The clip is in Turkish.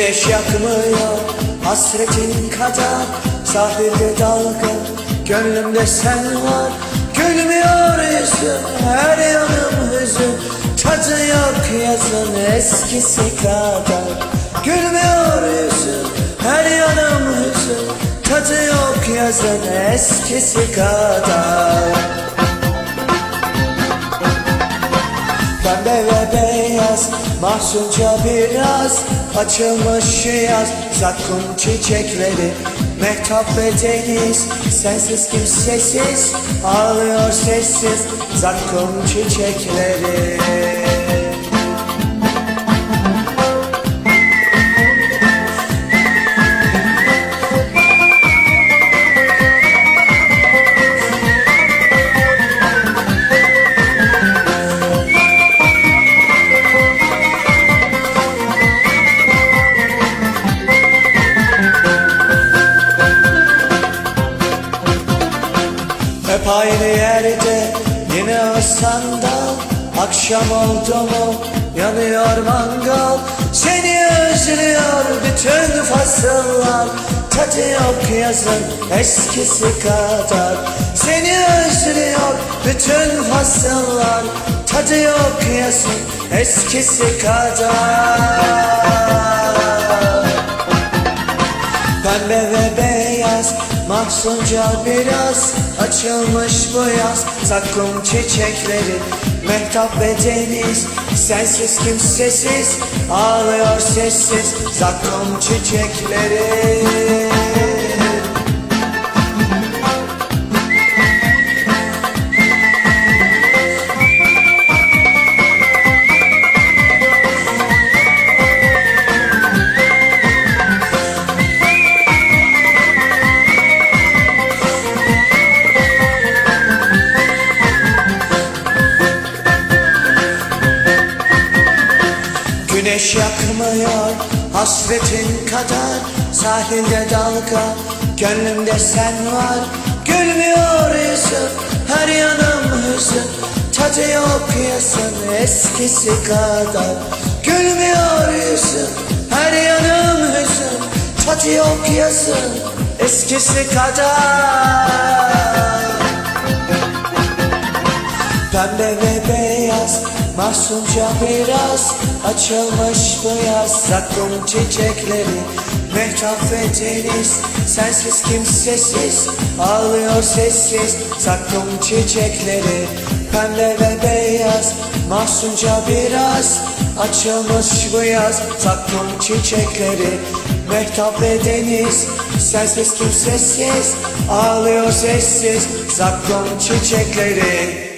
Güneş yakmıyor hasretin kadar. Sahilde dalga gönlümde sen var. Gülmüyor yüzüm her yanım hüzün. Tadı yok yazın eskisi kadar. Gülmüyor yüzüm her yanım hüzün. Tadı yok yazın eskisi kadar. Pembe ve beyaz Mahsunca biraz Açılmış yaz. Zakkum çiçekleri Mehtap ve deniz. Sensiz kimsesiz Ağlıyor sessiz. Zakkum çiçekleri aynı yerde yine o sandal Akşam oldu mu yanıyor mangal. Seni özlüyor bütün fasıllar. Tadı yok yazın eskisi kadar. Seni özlüyor bütün fasıllar. Tadı yok yazın eskisi kadar beyaz Mahsunca biraz Açılmış bu yaz. Zakkum çiçekleri Mehtap ve deniz. Sensiz kimsesiz Ağlıyor sessiz. Zakkum çiçekleri Güneş yakmıyor. Hasretin kadar Sahilde dalga gönlümde sen var. Gülmüyor yüzün her yanım hüzün. Tadı yok yazın eskisi kadar. Gülmüyor yüzün her yanım hüzün. Tadı yok yazın eskisi kadar Mahsunca biraz Açılmış bu yaz. Zakkum çiçekleri Mehtap ve deniz Sensiz kimsesiz Ağlıyor sessiz. Zakkum çiçekleri Pembe ve beyaz. Mahsunca biraz Açılmış bu yaz. Zakkum çiçekleri Mehtap ve deniz Sensiz kimsesiz Ağlıyor sessiz. Zakkum çiçekleri